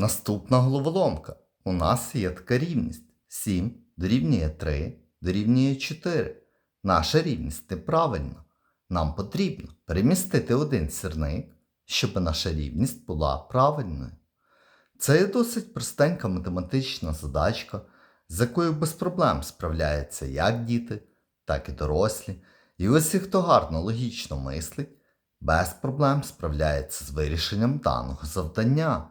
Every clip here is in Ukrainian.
Наступна головоломка. У нас є така рівність. 7 дорівнює 3 дорівнює 4. Наша рівність неправильна. Нам потрібно перемістити один сірник, щоб наша рівність була правильною. Це є досить простенька математична задачка, з якою без проблем справляються як діти, так і дорослі. І усі, хто гарно логічно мислить, без проблем справляється з вирішенням даного завдання.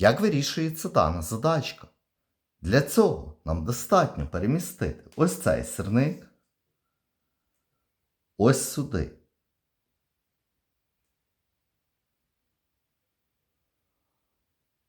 Як вирішується дана задачка? Для цього нам достатньо перемістити ось цей сирник ось сюди.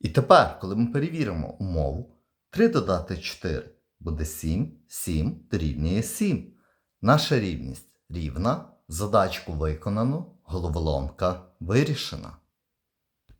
І тепер, коли ми перевіримо умову, 3 додати 4 буде 7, 7 дорівнює 7. Наша рівність рівна, задачку виконано, головоломка вирішена.